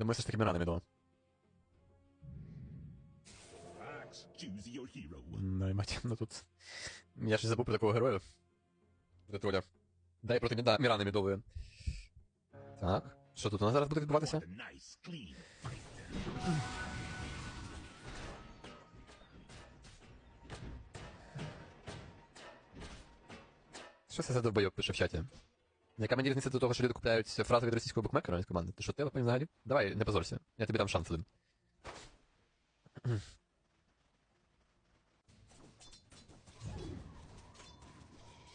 Думаю, все ж таки. Axe, choose your. Ну, мать, ну тут. Я ж забув про такого героя. Про Троля. Дай проти Міда... Мірани мідової. Так. Що тут у нас зараз буде відбуватися? Що це за довбойок пише в чаті? Яка мені різниця до того, що люди купляють фрази від російського букмекера з команди? Ти що телепень взагалі? Давай, не позорся. Я тобі дам шанс один.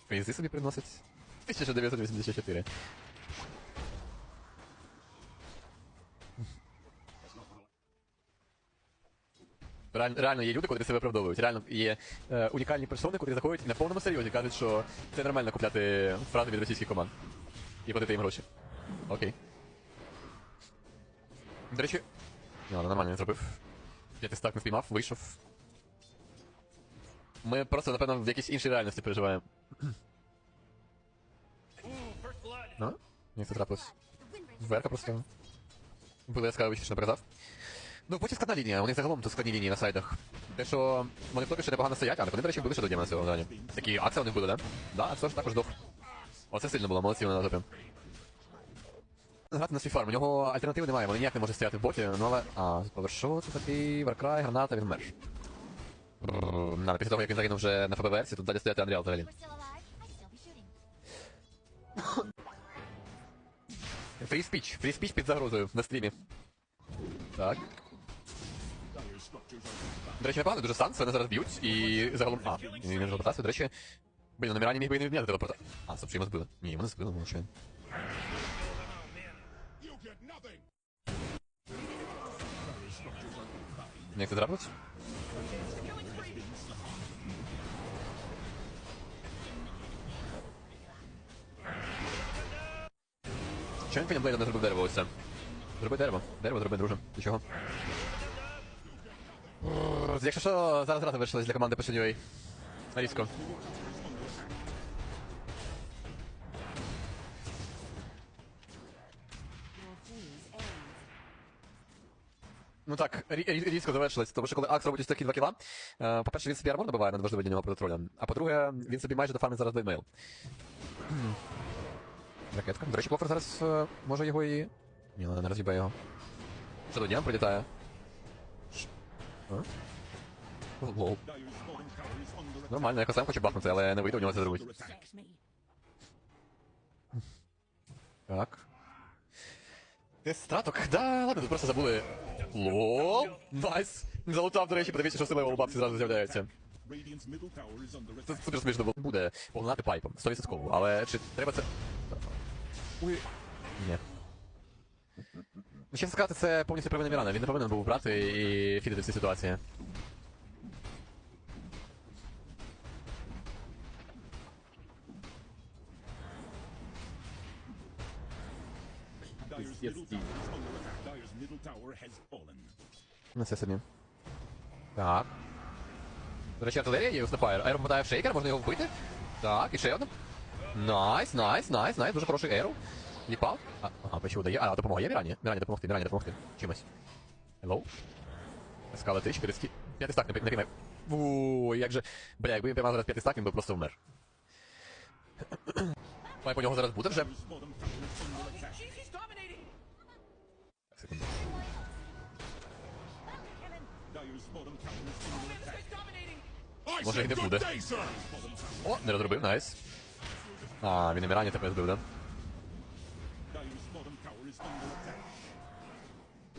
Фейзи собі приносить. 1984. Реально, реально є люди, котрі себе виправдовують. Реально є е, унікальні персони, котрі заходять на повному серйозі кажуть, що це нормально купляти фрази від російських команд. І платити їм гроші. Окей. До речі. Ну, ладно, нормально не зробив. П'ятистак не спіймав, вийшов. Ми просто, напевно, в якійсь іншій реальності переживаємо. Ну, як це трапилось? Верка просто. Було яскраво вищіше показав. Ну, потім складна лінія, вони загалом тут складні лінії на сайдах. Те, що вони поки що непогано стоять, але вони, до речі, були ще до Діма цього рані. Такі акції у них були, да? Да, Аксо ж також дох. Оце сильно було, молодці вони на топі. Грати на свій фарм, у нього альтернативи немає, вони ніяк не може стояти в боті, ну але. А, повершу, це такий Варкрай, граната, він мерш. Надо, після того, як він загинув вже на ФБ-версії, тут далі стояти Андріал взагалі. Фрі спіч, фрі спіч під загрозою на стрімі. Так. До речі, непогано, дуже санкції, вони зараз б'ють і загалом. А, він не телепортацію, до речі. Блін, на Мірані міг би і не відміняти телепортацію. А, чи йому збили? Ні, не збили, nothing. Як це трапилось? Чого він Пенімблейдом не зробив дерево ось це? Зроби дерево. Дерево зроби, друже. Ти чого? Бррр, Якщо що, зараз грати вирішилась для команди Passion UA. Різко. Ну так, рі- рі- різко завершилось, тому що коли Акс робить ось такі два кіла, е, по-перше, він собі армор набиває надважливий для нього проти троля, а по-друге, він собі майже дофармить зараз веймейл. Ракетка. До речі, Клофер зараз е, може його і. Ні, не роз'їбає його. Що до дням прилітає? А? Лол. Нормально, я сам хочу бахнути, але не вийде у нього це зробити. Так. Дестраток, да, ладно, тут просто забули. Лол, найс. Залутав, до речі, подивіться, що сила у бабці зразу under Це супер смішно було. Буде поглинати пайпом, 100%. Але чи треба це. Ой. Ні. Чесно сказати, це повністю провина Мірана. Він не повинен був брати і фідити всі ситуації. Middle tower under attack. Dire's middle tower has fallen. На це собі. Так. До речі, артилерія є у Снефайр. Ейро попадає в шейкер, можна його вбити. Так, і ще один. Найс, найс, найс, найс, дуже хороший ейро. Ліпав. А, ага, печу дає. А, допомога є Мірані? Мірані допомогти, Мірані допомогти. Чимось. Hello? Скала 3, 4 скі. П'ятий стак не пійме. Ууу, як же. Бля, якби він піймав зараз п'ятий стак, він би просто вмер. Має по нього зараз буде вже. Може і не буде. О, не розробив, найс. А, він і Мірані тебе збив, да?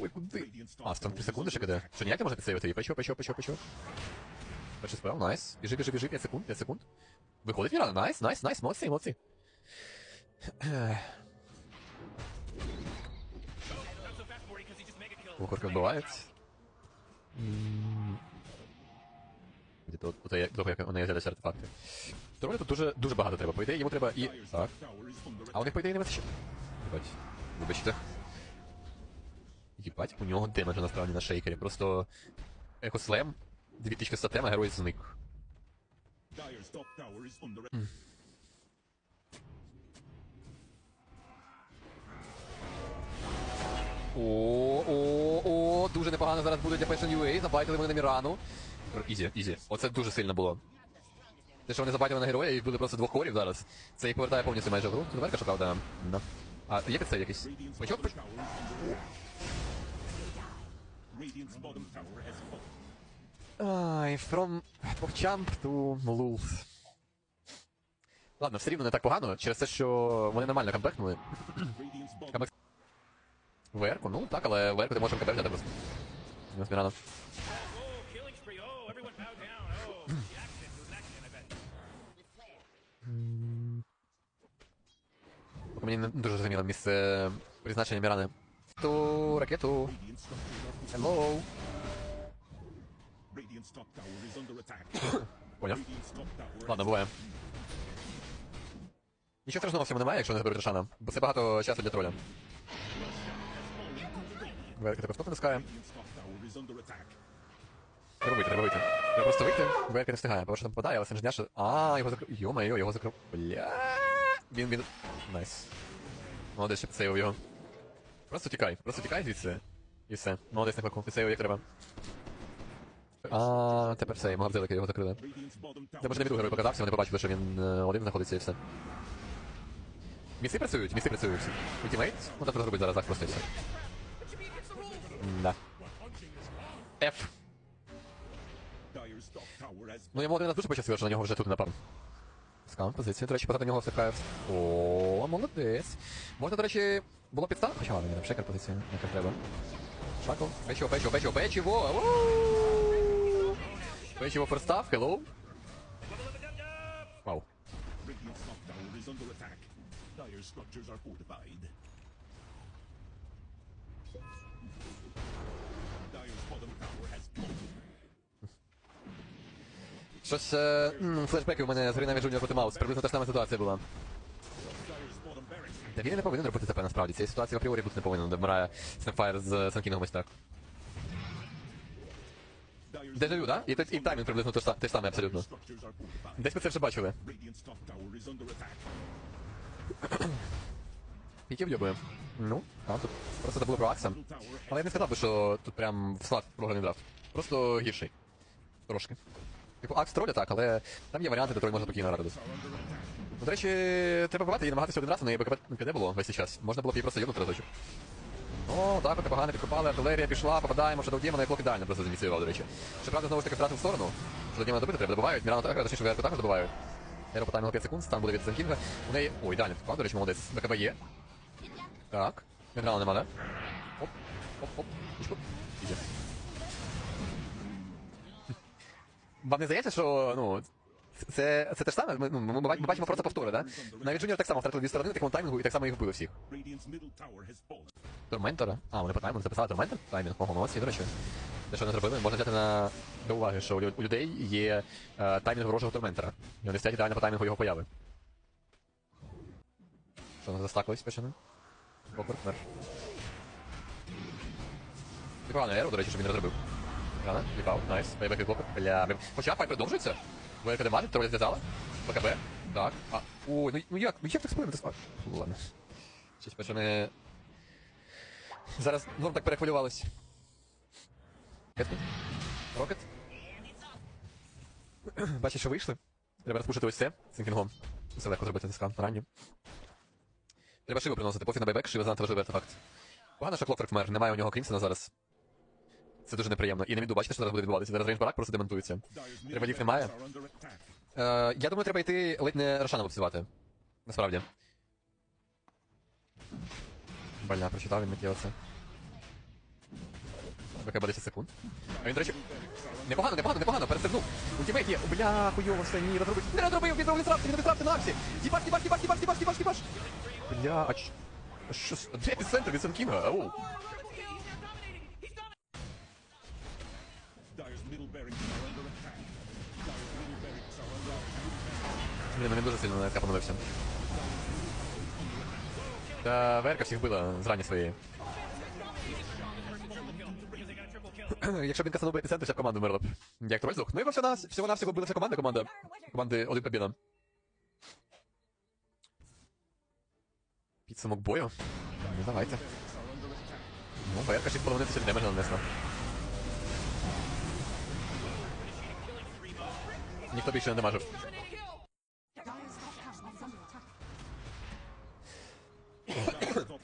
Ой, куди? А, там 3 секунди ще киде. Що ніяк не може підсейвити? Печо, печо, печо, печо. Перший спел, найс. Біжи, біжи, біжи, 5 секунд, 5 секунд. Виходить Мірана, найс, найс, найс, молодці, молодці. Лукорка вбивають. Де є, того, як у неї з'являються артефакти. Тролі тут дуже, дуже багато треба. По ідеї, йому треба і... Так. А у них, по ідеї, не вистачить. Єбать. Вибачте. Єбать, у нього демеджа насправді на шейкері. Просто екослем, дві тички статема, герой зник. О, непогано зараз буде для Passion UA, забайтили вони на Мірану. Ізі, ізі. Оце дуже сильно було. Те, що вони забайтили на героя і вбили просто двох хорів зараз. Це їх повертає повністю майже в гру. Тут верка, що правда. Да. А, є підсейв якийсь? Почок? Ай, from PogChamp to Lulz. Ладно, все рівно не так погано, через те, що вони нормально камбекнули. ВРку, ну так, але ВРку ти можеш взяти просто. Bet. Поки мені не дуже зрозуміло місце призначення Мірани. Ту ракету. Hello. Поняв. Ладно, буває. Нічого страшного в цьому немає, якщо не заберуть Рошана, бо це багато часу для троля. Верка тебе стоп натискає. Треба вийти, треба вийти. Треба просто вийти. Верка не встигає, бо що там попадає, але сенжняш. А, його закрив. Йо-моє, його закрив. Бля. Він, він. Найс. Молодець, ще підсейвив його. Просто тікай, просто тікай звідси. І все. Молодець на клаку, підсейвив як треба. А, тепер все, мав взяти, його закрили. Це може не від герой показався, вони побачили, що він е, один знаходиться і все. Міси працюють, міси працюють. Ультимейт? Ну так зробить зараз так просто і все. Да. F. Ну йому один раз дуже пощастило, що на нього вже тут напав. Скам позицію, до речі, позаду нього все О, молодець. Можна, до речі, було підстав? Хоча ладно, не шекер позицію, як треба. Шакл. Печиво, печиво, печиво, печиво! Печиво ферстав, hello. Вау. Щось е, м, флешбеки у мене з гри навіть проти Маус. Приблизно та ж сама ситуація була. Та він не повинен робити ТП насправді. Цієї ситуації в апріорі бути не повинен, де вмирає Снепфайр з Санкінгом ось так. Дежавю, да? І, той- і таймінг приблизно те ж те ж саме абсолютно. Десь ми це вже бачили. Які вйобує. Ну, а тут просто забули про Акса. Але я не сказав би, що тут прям в склад програний драфт. Просто гірший. Трошки. Типу, Акс троля так, але там є варіанти, де троль може спокійно грати. Ну, до речі, треба бувати і намагатися один раз, у неї БКБ не було весь цей час. Можна було б її просто йобнути разочок. О, так, от непогано підкопали, артилерія пішла, попадаємо, до Дімона і блок ідеально просто заміцював, до речі. Щоправда, знову ж таки втратив сторону. До Дімона добити треба, добивають. Мірано так, точніше, Верку також добивають. Еро потаймило 5 секунд, стан буде від Занкінга. У неї... О, ідеально підклав, до речі, молодець. БКБ є. Так. Міграла нема, да? Оп, оп, оп. Іде. Вам не здається, що, ну, це, це те ж саме? Ми, ну, ми, ми бачимо просто повтори, да? Навіть Джуніор так само втратили дві сторони на такому таймінгу і так само їх вбили всіх. Торментора? А, вони по таймінгу записали Торментор? Таймінг, ого, молодці, до речі. Те, що вони зробили, можна взяти на до уваги, що у людей є е, таймінг ворожого Торментора. І вони стоять ідеально по таймінгу його появи. Що, вони застакались печено? Бокер, мер. Непогано еру, до речі, що він розробив. Рано, ліпав, найс, бейбек від блокер. Бля. Хоча файт продовжується. ВРК демати, троє зв'язала. БКБ, так. А, ой, ну, ну як, ну як так сплинути? А, ладно. Щось печене Зараз норм так перехвилювались. Кетмін? Рокет? Бачиш, що вийшли? Треба розпушити ось це з кінгом. Це легко зробити ТСК ранню. Треба шиву приносити, пофіг на байбек, шива занадто важливий артефакт. Погано, що Клокфорк вмер, немає у нього Крімсона зараз. Це дуже неприємно. І на віду бачите, що зараз буде відбуватися. Зараз рейндж барак просто демонтується. Їх немає. Е, я думаю, треба йти ледь не Рошана обсувати. Насправді. Бля, прочитав він миттєво це. БКБ 10 секунд. А він, до речі, непогано, непогано, непогано, перестрибнув. Ультимейт є. Бля, хуйово, все, ні, розробив. Не розробив, він робив дисрапти, він дисрапти на аксі. Діпаш, діпаш, діпаш, діпаш, діпаш, діпаш. Бля, а ч... Що, де епіцентр від Санкінга? Ау. Блін, він дуже сильно СК помилився. Та ВРК всіх била зрані своєї. Якщо б він касанув би епіцентр, вся команда вмерла б. Як троль здох. Ну його всього всього навсього била вся команда, команда. Команди один побіда. Підсумок бою. Ну давайте. Ну, ВРК 6,5 тисяч демеджа нанесла. Ніхто більше не дамажив.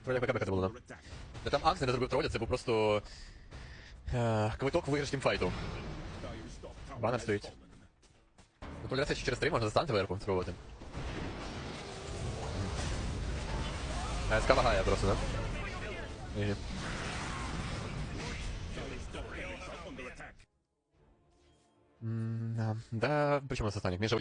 Вроде БК БК це було, да? Та там Акс не зробив троля, це просто... Е, квиток виграш тімфайту. Банер стоїть. Ну, Толяція ще через три можна застанти верху спробувати. Е, СК вагає просто, да? Ні. Under attack. М, Да, да, причому на останніх? Між